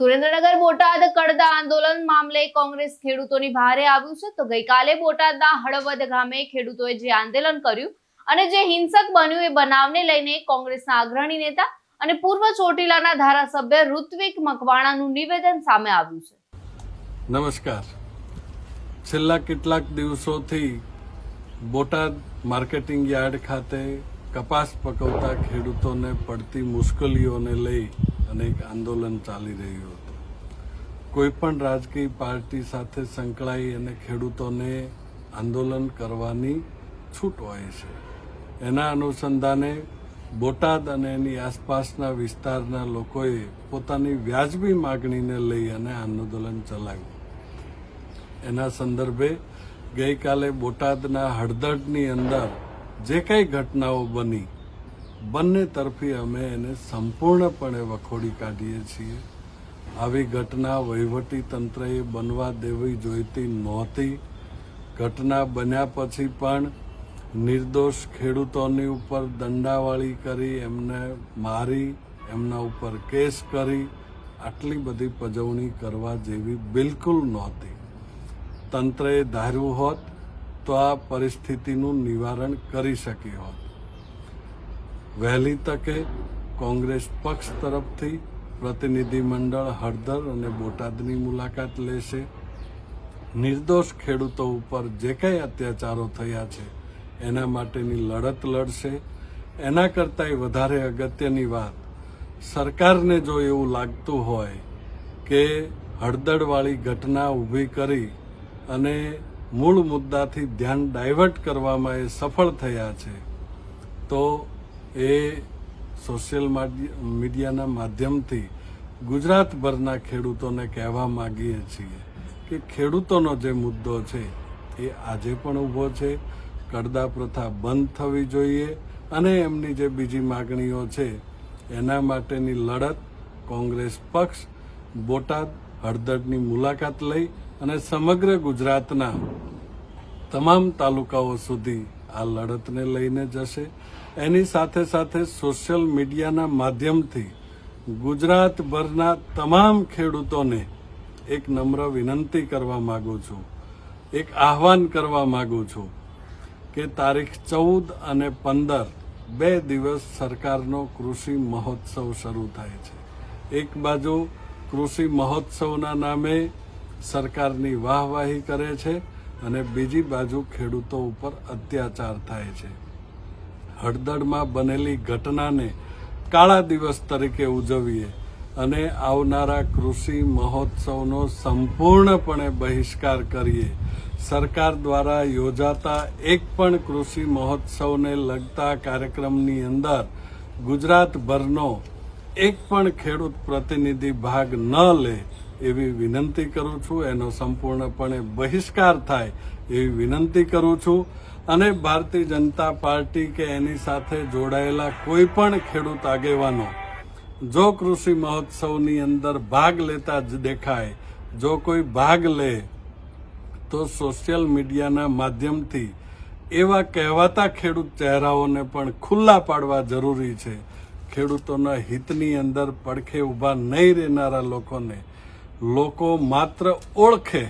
સુરેન્દ્રનગર બોટાદ કડદા આંદોલન મામલે કોંગ્રેસ ખેડૂતોની ભારે આવ્યું છે. તો ગઈકાલે બોટાદના હળવદ ગામે ખેડૂતોએ જે આંદોલન કર્યું અને જે હિંસક બન્યું એ બનાવને લઈને કોંગ્રેસના અગ્રણી નેતા અને પૂર્વ ચોટીલાના ધારાસભ્ય ઋત્વિક મકવાણાનું નિવેદન સામે આવ્યું છે. નમસ્કાર. છેલ્લા કેટલાક દિવસોથી બોટાદ માર્કેટિંગ યાર્ડ ખાતે કપાસ પકવતા ખેડૂતોને પડતી મુશ્કેલીઓને લઈ અને એક આંદોલન ચાલી રહ્યું હતું. કોઈ પણ રાજકીય પાર્ટી સાથે સંકળાઈ અને ખેડૂતોને આંદોલન કરવાની છૂટ હોય છે. એના અનુસંધાને બોટાદ અને એની આસપાસના વિસ્તારના લોકોએ પોતાની વ્યાજબી માગણીને લઈ અને આંદોલન ચલાવ્યું. એના સંદર્ભે ગઈકાલે બોટાદના હળદળની અંદર જે કંઈ ઘટનાઓ બની બંને તરફી અમે એને સંપૂર્ણપણે વખોડી કાઢીએ છીએ. આવી ઘટના વહીવટી તંત્રએ બનવા દેવી જોઈતી નહોતી. ઘટના બન્યા પછી પણ નિર્દોષ ખેડૂતોની ઉપર દંડાવાળી કરી, એમને મારી, એમના ઉપર કેસ કરી, આટલી બધી પજવણી કરવા જેવી બિલકુલ નહોતી. તંત્રએ ધાર્યું હોત તો આ પરિસ્થિતિનું નિવારણ કરી શકી હોત. વહેલી તકે કોંગ્રેસ પક્ષ તરફથી પ્રતિનિધિમંડળ હળદર અને બોટાદની મુલાકાત લેશે. નિર્દોષ ખેડૂતો ઉપર જે કંઈ અત્યાચારો થયા છે, એના માટેની લડત લડશે. એના કરતાંય વધારે અગત્યની વાત, સરકારને જો એવું લાગતું હોય કે હળદળવાળી ઘટના ઊભી કરી અને મૂળ મુદ્દાથી ધ્યાન ડાયવર્ટ કરવામાં એ સફળ થયા છે, તો એ સોશિયલ મીડિયાના માધ્યમથી ગુજરાતભરના ખેડૂતોને કહેવા માગીએ છીએ કે ખેડૂતોનો જે મુદ્દો છે એ આજે પણ ઊભો છે. કડદા પ્રથા બંધ થવી જોઈએ અને એમની જે બીજી માગણીઓ છે એના માટેની લડત કોંગ્રેસ પક્ષ, બોટાદ, હળદરની મુલાકાત લઈ અને સમગ્ર ગુજરાતના તમામ તાલુકાઓ સુધી આ લડતને લઈને જશે. એની સાથે સાથે સોશિયલ મીડિયાના માધ્યમથી ગુજરાતભરના તમામ ખેડૂતોને એક નમ્ર વિનંતી કરવા માગું છું. એક આહવાન કરવા માગું છું કે તારીખ ચૌદ અને પંદર બે દિવસ સરકારનો કૃષિ મહોત્સવ શરૂ થાય છે. એક બાજુ કૃષિ મહોત્સવના નામે સરકારની વાહવાહી કરે છે અને બીજી બાજુ ખેડૂતો ઉપર અત્યાચાર થાય છે. હળદળમાં બનેલી ઘટનાને કાળા દિવસ તરીકે ઉજવીએ અને આવનારા કૃષિ મહોત્સવનો સંપૂર્ણપણે બહિષ્કાર કરીએ. સરકાર દ્વારા યોજાતા એક પણ કૃષિ મહોત્સવને લગતા કાર્યક્રમની અંદર ગુજરાતભરનો એક પણ ખેડૂત પ્રતિનિધિ ભાગ ન લે એવી વિનંતી કરું છું, એનો સંપૂર્ણપણે બહિષ્કાર થાય એવી વિનંતી કરું છું. અને ભારતીય જનતા પાર્ટી કે એની સાથે જોડાયેલા કોઈ પણ ખેડૂત આગેવાનો, જો કૃષિ મહોત્સવની અંદર ભાગ લેતા જ દેખાય, જો કોઈ ભાગ લે, તો સોશિયલ મીડિયાના માધ્યમથી એવા કહેવાતા ખેડૂત ચહેરાઓને પણ ખુલ્લા પાડવા જરૂરી છે. ખેડૂતોના હિતની અંદર પડખે ઊભા નહીં રહેનારા લોકોને લોકો માત્ર ઓળખે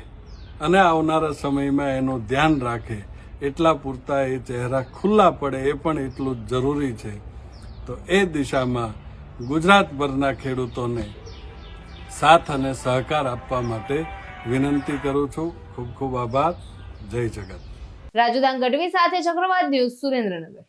અને આવનારા સમયમાં એનું ધ્યાન રાખે. એટલા પૂરતા એ ચહેરા ખુલ્લા પડે એ પણ એટલું જ જરૂરી છે. તો એ દિશામાં ગુજરાતભરના ખેડૂતોને સાથ અને સહકાર આપવા માટે વિનંતી કરું છું. ખૂબ ખૂબ આભાર. જય જગત. રાજુદાન ગઢવી સાથે ચક્રવાત ન્યૂઝ સુરેન્દ્રનગર.